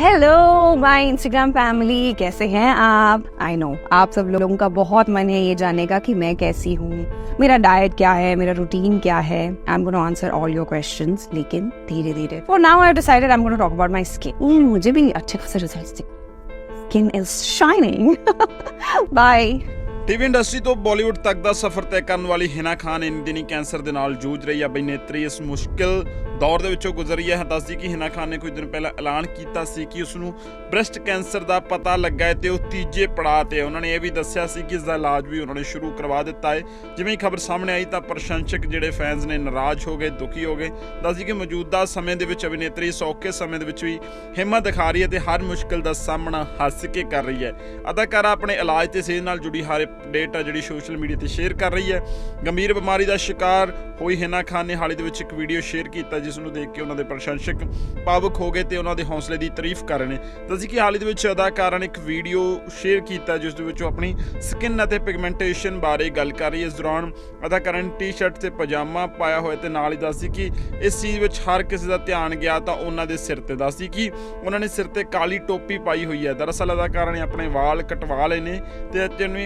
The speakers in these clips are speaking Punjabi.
हेलो माय इंस्टाग्राम फैमिली कैसे हैं आप? आई नो आप सब लोगों का बहुत मन है ये जानने का कि मैं कैसी हूँ। मेरा डाइट क्या है? मेरा रूटीन क्या है? I am gonna answer all your question लेकिन धीरे धीरे। For now I decided I am gonna talk about my skin मुझे भी अच्छे खासे result skin is shining bye TV industry ਤੋਂ ਬਾਲੀਵੁੱਡ ਤੱਕ ਦਾ ਸਫ਼ਰ ਤੈਅ ਕਰਨ ਵਾਲੀ ਹਿਨਾ ਖਾਨ ਇਨ ਦਿਨੀ ਕੈਂਸਰ ਦੇ ਨਾਲ ਜੂਝ ਰਹੀ ਹੈ। ਅਭਿਨੇਤਰੀ ਇਸ ਮੁਸ਼ਕਿਲ ਦੌਰ ਦੇ ਵਿੱਚੋਂ ਗੁਜ਼ਰ ਰਹੀ ਹੈ। ਦੱਸਦੀ ਕਿ ਹਿਨਾ ਖਾਨ ਨੇ ਕੁਝ ਦਿਨ ਪਹਿਲਾਂ ਐਲਾਨ ਕੀਤਾ ਸੀ ਕਿ ਉਸ ਨੂੰ ਬ੍ਰੈਸਟ ਕੈਂਸਰ ਦਾ ਪਤਾ ਲੱਗਾ ਹੈ ਤੇ ਉਹ ਤੀਜੇ ਪੜਾਅ ਤੇ ਉਹਨਾਂ ਨੇ ਇਹ ਵੀ ਦੱਸਿਆ ਸੀ ਕਿ ਇਸ ਦਾ ਇਲਾਜ ਵੀ ਉਹਨਾਂ ਨੇ ਸ਼ੁਰੂ ਕਰਵਾ ਦਿੱਤਾ ਹੈ। ਜਿਵੇਂ ਹੀ ਖਬਰ ਸਾਹਮਣੇ ਆਈ ਤਾਂ ਪ੍ਰਸ਼ੰਸਕ ਜਿਹੜੇ ਫੈਨਸ ਨੇ ਨਾਰਾਜ਼ ਹੋ ਗਏ, ਦੁਖੀ ਹੋ ਗਏ। ਦੱਸਦੀ ਕਿ ਮੌਜੂਦਾ ਸਮੇਂ ਦੇ ਵਿੱਚ ਅਭਿਨੇਤਰੀ ਸੌਖੇ ਸਮੇਂ ਦੇ ਵਿੱਚ ਵੀ ਹਿੰਮਤ ਦਿਖਾ ਰਹੀ ਹੈ ਤੇ ਹਰ ਮੁਸ਼ਕਿਲ ਦਾ ਸਾਹਮਣਾ ਹੱਸ ਕੇ ਕਰ ਰਹੀ ਹੈ। ਅਦਾਕਾਰਾ ਆਪਣੇ ਇਲਾਜ ਤੇ ਸਿਹਤ ਨਾਲ ਜੁੜੀ ਹਰ ਅਪਡੇਟ ਆ ਜਿਹੜੀ ਸੋਸ਼ਲ ਮੀਡੀਆ ਤੇ ਸ਼ੇਅਰ ਕਰ ਰਹੀ ਹੈ। ਗੰਭੀਰ ਬਿਮਾਰੀ ਦਾ ਸ਼ਿਕਾਰ ਹੋਈ ਹਿਨਾ ਖਾਨ ਨੇ ਹਾਲ ਹੀ ਦੇ ਵਿੱਚ ਇੱਕ ਵੀਡੀਓ ਸ਼ੇਅਰ ਕੀਤਾ, ਜਿਸ ਨੂੰ ਦੇਖ ਕੇ ਉਹਨਾਂ ਦੇ ਪ੍ਰਸ਼ੰਸਕ ਭਾਵੁਕ ਹੋ ਗਏ ਤੇ ਉਹਨਾਂ ਦੇ ਹੌਸਲੇ ਦੀ ਤਾਰੀਫ ਕਰ ਰਹੇ ਨੇ। ਦੱਸੀ ਕਿ ਹਾਲ ਹੀ ਦੇ ਵਿੱਚ ਅਦਾਕਾਰਾ ਨੇ ਇੱਕ ਵੀਡੀਓ ਸ਼ੇਅਰ ਕੀਤਾ, ਜਿਸ ਦੇ ਵਿੱਚ ਉਹ ਆਪਣੀ ਸਕਿਨ ਅਤੇ ਪਿਗਮੈਂਟੇਸ਼ਨ ਬਾਰੇ ਗੱਲ ਕਰ ਰਹੀ ਹੈ। ਇਸ ਦੌਰਾਨ ਅਦਾਕਾਰਾ ਨੇ ਟੀ-ਸ਼ਰਟ ਤੇ ਪਜਾਮਾ ਪਾਇਆ ਹੋਇਆ ਤੇ ਨਾਲ ਹੀ ਦੱਸਦੀ ਕਿ ਇਸ ਚੀਜ਼ ਵਿੱਚ ਹਰ ਕਿਸੇ ਦਾ ਧਿਆਨ ਗਿਆ ਤਾਂ ਉਹਨਾਂ ਦੇ ਸਿਰ ਤੇ। ਦੱਸਦੀ ਕਿ ਉਹਨਾਂ ਨੇ ਸਿਰ ਤੇ ਕਾਲੀ ਟੋਪੀ ਪਾਈ ਹੋਈ ਹੈ। ਦਰਅਸਲ ਅਦਾਕਾਰਾ ਨੇ ਆਪਣੇ ਵਾਲ ਕਟਵਾ ਲਏ ਨੇ ਤੇ ਅੱਜ ਨੂੰ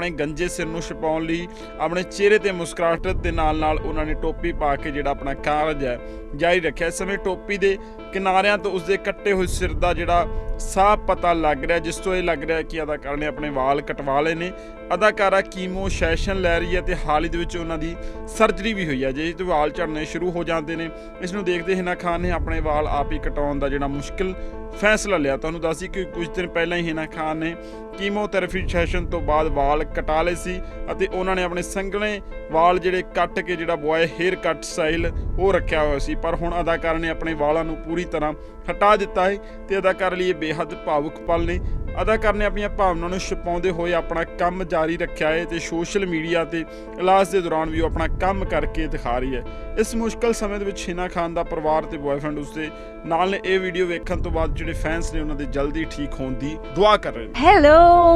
ਆਪਣੇ ਗੰਜੇ ਸਿਰ ਨੂੰ ਛਪਾਉਣ ਲਈ ਆਪਣੇ ਚਿਹਰੇ ਤੇ ਮੁਸਕਰਾਹਟ ਦੇ ਨਾਲ ਨਾਲ ਉਹਨਾਂ ਨੇ ਟੋਪੀ ਪਾ ਕੇ ਜਿਹੜਾ ਆਪਣਾ ਕਾਰਜ ਹੈ ਜਾਰੀ ਰੱਖਿਆ। ਇਸ ਸਮੇਂ ਟੋਪੀ ਦੇ ਕਿਨਾਰਿਆਂ ਤੋਂ ਉਸਦੇ ਕੱਟੇ ਹੋਏ ਸਿਰ ਦਾ ਜਿਹੜਾ ਸਾਫ਼ ਪਤਾ ਲੱਗ ਰਿਹਾ, ਜਿਸ ਤੋਂ ਇਹ ਲੱਗ ਰਿਹਾ ਕਿ ਅਦਾਕਾਰਾ ਨੇ ਆਪਣੇ ਵਾਲ ਕਟਵਾ ਲਏ ਨੇ। ਅਦਾਕਾਰਾ ਕੀਮੋ ਸੈਸ਼ਨ ਲੈ ਰਹੀ ਹੈ ਤੇ ਹਾਲ ਹੀ ਦੇ ਵਿੱਚ ਉਹਨਾਂ ਦੀ ਸਰਜਰੀ ਵੀ ਹੋਈ ਹੈ। ਜੇ ਤੇ ਵਾਲ ਝੜਨੇ ਸ਼ੁਰੂ ਹੋ ਜਾਂਦੇ ਨੇ। ਇਸ ਨੂੰ ਦੇਖਦੇ ਹਿਨਾ ਖਾਨ ਨੇ ਆਪਣੇ ਵਾਲ ਆਪ ਹੀ ਕਟਾਉਣ ਦਾ ਜਿਹੜਾ ਮੁਸ਼ਕਿਲ ਫੈਸਲਾ ਲਿਆ। ਤੁਹਾਨੂੰ ਦੱਸੀ ਕਿ ਕੁਝ ਦਿਨ ਪਹਿਲਾਂ ਹੀ ਹਿਨਾ ਖਾਨ ਨੇ ਕੀਮੋਥੈਰੇਪੀ ਸੈਸ਼ਨ ਤੋਂ ਬਾਅਦ ਵਾਲ ਕਟਾ ਲਏ ਸੀ ਅਤੇ ਉਹਨਾਂ ਨੇ ਆਪਣੇ ਸੰਘਣੇ ਵਾਲ ਜਿਹੜੇ ਕੱਟ ਕੇ ਜਿਹੜਾ ਬੁਆਏ ਹੇਅਰ ਕੱਟ ਸਟਾਈਲ ਉਹ ਰੱਖਿਆ ਹੋਇਆ ਸੀ। ਪਰ ਹੁਣ ਅਦਾਕਾਰ ਨੇ ਆਪਣੇ ਵਾਲਾਂ ਨੂੰ ਪੂਰੀ ਤਰ੍ਹਾਂ ਹਟਾ ਦਿੱਤਾ ਹੈ ਤੇ ਅਦਾਕਾਰ ਲਈ ਇਹ ਬੇਹੱਦ ਭਾਵੁਕ ਪਲ ਨੇ। ਅਦਾਕਾਰ ਨੇ ਆਪਣੀਆਂ ਭਾਵਨਾਵਾਂ ਨੂੰ ਛੁਪਾਉਂਦੇ ਹੋਏ ਆਪਣਾ ਕੰਮ ਜਾਰੀ ਰੱਖਿਆ ਹੈ ਤੇ ਸੋਸ਼ਲ ਮੀਡੀਆ ਤੇ ਇਲਾਜ ਦੇ ਦੌਰਾਨ ਵੀ ਉਹ ਆਪਣਾ ਕੰਮ ਕਰਕੇ ਦਿਖਾ ਰਹੀ ਹੈ। ਇਸ ਮੁਸ਼ਕਲ ਸਮੇਂ ਦੇ ਵਿੱਚ ਸ਼ੀਨਾ ਖਾਨ ਦਾ ਪਰਿਵਾਰ ਤੇ ਬॉयਫ੍ਰੈਂਡ ਉਸਦੇ ਨਾਲ ਨੇ ਇਹ ਵੀਡੀਓ ਵੇਖਣ ਤੋਂ ਬਾਅਦ ਜਿਹੜੇ ਫੈਨਸ ਨੇ ਉਹਨਾਂ ਦੇ ਜਲਦੀ ਠੀਕ ਹੋਣ ਦੀ ਦੁਆ ਕਰ रहे हैं हेलो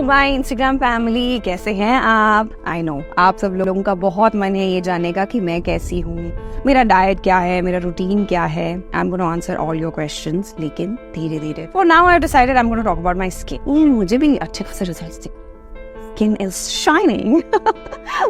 माय इंस्टाग्राम फैमिली कैसे हैं आप? आई नो आप सब लोगों का बहुत मन है ये जानने का कि मैं कैसी हूँ। मेरा डाइट क्या है? मेरा रूटीन क्या है? I am gonna answer all your questions लेकिन धीरे धीरे for now I decided I am gonna talk about my skin मुझे भी अच्छे खासे results skin is shining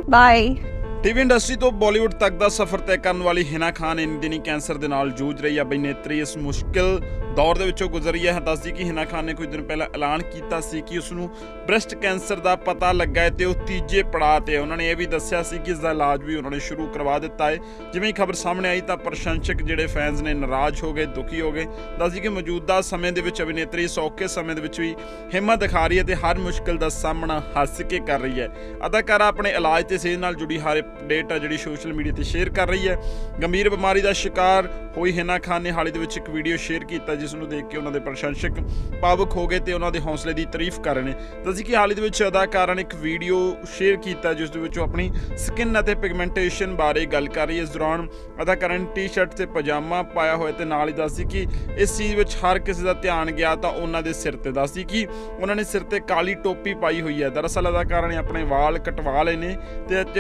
by TV industry ਤੋਂ ਬਾਲੀਵੁੱਡ ਤੱਕ ਦਾ ਸਫ਼ਰ ਤੈਅ ਕਰਨ ਵਾਲੀ ਹਿਨਾ ਖਾਨ ਇਨ ਦਿਨੀ ਕੈਂਸਰ ਦੇ ਨਾਲ ਜੂਝ ਰਹੀ ਹੈ ਅਭਿਨੇਤਰੀ ਇਸ ਮੁਸ਼ਕਿਲ ਦੌਰ ਦੇ ਵਿੱਚੋਂ ਗੁਜ਼ਰੀ ਹੈ। ਦੱਸਦੀ ਕਿ ਹਿਨਾ ਖਾਨ ਨੇ ਕੁਝ ਦਿਨ ਪਹਿਲਾਂ ਐਲਾਨ ਕੀਤਾ ਸੀ ਕਿ ਉਸ ਨੂੰ ਬ੍ਰੈਸਟ ਕੈਂਸਰ ਦਾ ਪਤਾ ਲੱਗਾ ਹੈ ਤੇ ਉਹ ਤੀਜੇ ਪੜਾਅ ਤੇ ਹੈ। ਉਹਨਾਂ ਨੇ ਇਹ ਵੀ ਦੱਸਿਆ ਸੀ ਕਿ ਇਸ ਦਾ ਇਲਾਜ ਵੀ ਉਹਨਾਂ ਨੇ ਸ਼ੁਰੂ ਕਰਵਾ ਦਿੱਤਾ ਹੈ। ਜਿਵੇਂ ਹੀ ਖਬਰ ਸਾਹਮਣੇ ਆਈ ਤਾਂ ਪ੍ਰਸ਼ੰਸਕ ਜਿਹੜੇ ਫੈਨਸ ਨੇ ਨਾਰਾਜ਼ ਹੋ ਗਏ, ਦੁਖੀ ਹੋ ਗਏ। ਦੱਸਦੀ ਕਿ ਮੌਜੂਦਾ ਸਮੇਂ ਦੇ ਵਿੱਚ ਅਭਿਨੇਤਰੀ ਸੌਖੇ ਸਮੇਂ ਦੇ ਵਿੱਚ ਵੀ ਹਿੰਮਤ ਦਿਖਾ ਰਹੀ ਹੈ ਤੇ ਹਰ ਮੁਸ਼ਕਲ ਦਾ ਸਾਹਮਣਾ ਹੱਸ ਕੇ ਕਰ ਰਹੀ ਹੈ। ਅਦਾਕਾਰਾ ਆਪਣੇ ਇਲਾਜ ਤੇ ਸਿਹਤ ਨਾਲ ਜੁੜੀ ਹਰ ਅਪਡੇਟ ਆ ਜਿਹੜੀ ਸੋਸ਼ਲ ਮੀਡੀਆ ਤੇ ਸ਼ੇਅਰ ਕਰ ਰਹੀ ਹੈ। ਗੰਭੀਰ ਬਿਮਾਰੀ ਦਾ ਸ਼ਿਕਾਰ ਹੋਈ ਹਿਨਾ ਖਾਨ ਨੇ ਹਾਲ ਹੀ ਦੇ ਵਿੱਚ ਇੱਕ ਵੀਡੀਓ ਸ਼ੇਅਰ ਕੀਤਾ ਜਿਸ ਨੂੰ ਦੇਖ ਕੇ ਉਹਨਾਂ ਦੇ ਪ੍ਰਸ਼ੰਸਕ ਭਾਵੁਕ ਹੋ ਗਏ ਤੇ ਉਹਨਾਂ ਦੇ ਹੌਸਲੇ ਦੀ ਤਾਰੀਫ ਕਰ ਰਹੇ ਨੇ। ਦੱਸੀ ਕਿ ਹਾਲ ਹੀ ਦੇ ਵਿੱਚ ਅਦਾਕਾਰਾ ਨੇ ਇੱਕ ਵੀਡੀਓ ਸ਼ੇਅਰ ਕੀਤਾ, ਜਿਸ ਦੇ ਵਿੱਚ ਉਹ ਆਪਣੀ ਸਕਿਨ ਅਤੇ ਪਿਗਮੈਂਟੇਸ਼ਨ ਬਾਰੇ ਗੱਲ ਕਰ ਰਹੀ ਹੈ। ਇਸ ਦੌਰਾਨ ਅਦਾਕਾਰਾ ਨੇ ਟੀ-ਸ਼ਰਟ ਤੇ ਪਜਾਮਾ ਪਾਇਆ ਹੋਇਆ ਤੇ ਨਾਲ ਹੀ ਦੱਸਦੀ ਕਿ ਇਸ ਚੀਜ਼ ਵਿੱਚ ਹਰ ਕਿਸੇ ਦਾ ਧਿਆਨ ਗਿਆ ਤਾਂ ਉਹਨਾਂ ਦੇ ਸਿਰ ਤੇ। ਦੱਸਦੀ ਕਿ ਉਹਨਾਂ ਨੇ ਸਿਰ ਤੇ ਕਾਲੀ ਟੋਪੀ ਪਾਈ ਹੋਈ ਹੈ। ਦਰਅਸਲ ਅਦਾਕਾਰਾ ਨੇ ਆਪਣੇ ਵਾਲ ਕਟਵਾ ਲਏ ਨੇ ਤੇ ਅੱਜ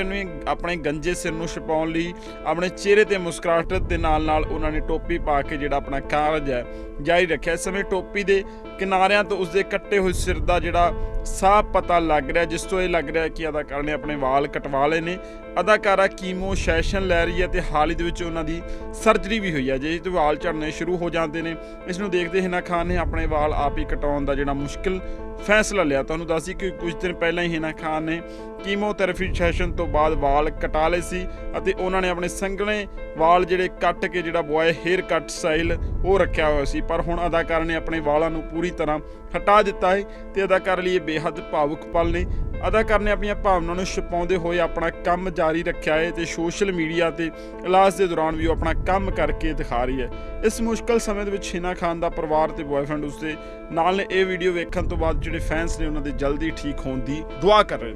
ਆਪਣੇ ਗੰਜੇ ਸਿਰ ਨੂੰ ਛਪਾਉਣ ਲਈ ਆਪਣੇ ਚਿਹਰੇ ਤੇ ਮੁਸਕਰਾਹਟ ਦੇ ਨਾਲ ਨਾਲ ਉਹਨਾਂ ਨੇ ਟੋਪੀ ਪਾ ਕੇ ਜਿਹੜਾ ਆਪਣਾ ਕਾਰਜ ਹੈ ਜਾਰੀ ਰੱਖਿਆ। ਇਸ ਸਮੇਂ ਟੋਪੀ ਦੇ ਕਿਨਾਰਿਆਂ ਤੋਂ ਉਸਦੇ ਕੱਟੇ ਹੋਏ ਸਿਰ ਦਾ ਜਿਹੜਾ ਸਾਫ਼ ਪਤਾ ਲੱਗ ਰਿਹਾ, ਜਿਸ ਤੋਂ ਇਹ ਲੱਗ ਰਿਹਾ ਕਿ ਅਦਾਕਾਰ ਨੇ ਆਪਣੇ ਵਾਲ ਕਟਵਾ ਲਏ ਨੇ। ਅਦਾਕਾਰਾ ਕੀਮੋ ਸੈਸ਼ਨ ਲੈ ਰਹੀ ਹੈ ਤੇ ਹਾਲ ਹੀ ਦੇ ਵਿੱਚ ਉਹਨਾਂ ਦੀ ਸਰਜਰੀ ਵੀ ਹੋਈ ਹੈ। ਜਿਹਦੇ ਤੇ ਵਾਲ ਝੜਨੇ ਸ਼ੁਰੂ ਹੋ ਜਾਂਦੇ ਨੇ। ਇਸ ਨੂੰ ਦੇਖਦੇ ਹਿਨਾ ਖਾਨ ਨੇ ਆਪਣੇ ਵਾਲ ਆਪ ਹੀ ਕਟਾਉਣ ਦਾ ਜਿਹੜਾ ਮੁਸ਼ਕਿਲ ਫੈਸਲਾ ਲਿਆ। ਤੁਹਾਨੂੰ ਦੱਸੀ ਕਿ ਕੁਝ ਦਿਨ ਪਹਿਲਾਂ ਹੀ ਹਿਨਾ ਖਾਨ ਨੇ ਕੀਮੋਥੈਰੇਪੀ ਸੈਸ਼ਨ ਤੋਂ ਬਾਅਦ ਵਾਲ ਕਟਾ ਲਏ ਸੀ ਅਤੇ ਉਹਨਾਂ ਨੇ ਆਪਣੇ ਸੰਘਣੇ ਵਾਲ ਜਿਹੜੇ ਕੱਟ ਕੇ ਜਿਹੜਾ ਬੁਆਏ ਹੇਅਰ ਕੱਟ ਸਟਾਈਲ ਉਹ ਰੱਖਿਆ ਹੋਇਆ ਸੀ। ਪਰ ਹੁਣ ਅਦਾਕਾਰ ਨੇ ਆਪਣੇ ਵਾਲਾਂ ਨੂੰ ਪੂਰੀ ਪੂਰੀ ਤਰ੍ਹਾਂ ਹਟਾ ਦਿੱਤਾ ਹੈ ਤੇ ਅਦਾਕਾਰ ਲਈ ਇਹ ਬੇਹੱਦ ਭਾਵੁਕ ਪਲ ਨੇ। ਅਦਾਕਾਰ ਨੇ ਆਪਣੀਆਂ ਭਾਵਨਾਵਾਂ ਨੂੰ ਛੁਪਾਉਂਦੇ ਹੋਏ ਆਪਣਾ ਕੰਮ ਜਾਰੀ ਰੱਖਿਆ ਹੈ ਤੇ ਸੋਸ਼ਲ ਮੀਡੀਆ ਤੇ ਇਲਾਜ ਦੇ ਦੌਰਾਨ ਵੀ ਉਹ ਆਪਣਾ ਕੰਮ ਕਰਕੇ ਦਿਖਾ ਰਹੀ ਹੈ। ਇਸ ਮੁਸ਼ਕਲ ਸਮੇਂ ਦੇ ਵਿੱਚ ਹਿਨਾ ਖਾਨ ਦਾ ਪਰਿਵਾਰ ਤੇ ਬॉयਫ੍ਰੈਂਡ ਉਸਦੇ ਨਾਲ ਨੇ। ਇਹ ਵੀਡੀਓ ਵੇਖਣ ਤੋਂ ਬਾਅਦ ਜਿਹੜੇ ਫੈਨਸ ਨੇ ਉਹਨਾਂ ਦੇ ਜਲਦੀ ਠੀਕ ਹੋਣ ਦੀ ਦੁਆ ਕਰ ਰਹੇ ਨੇ।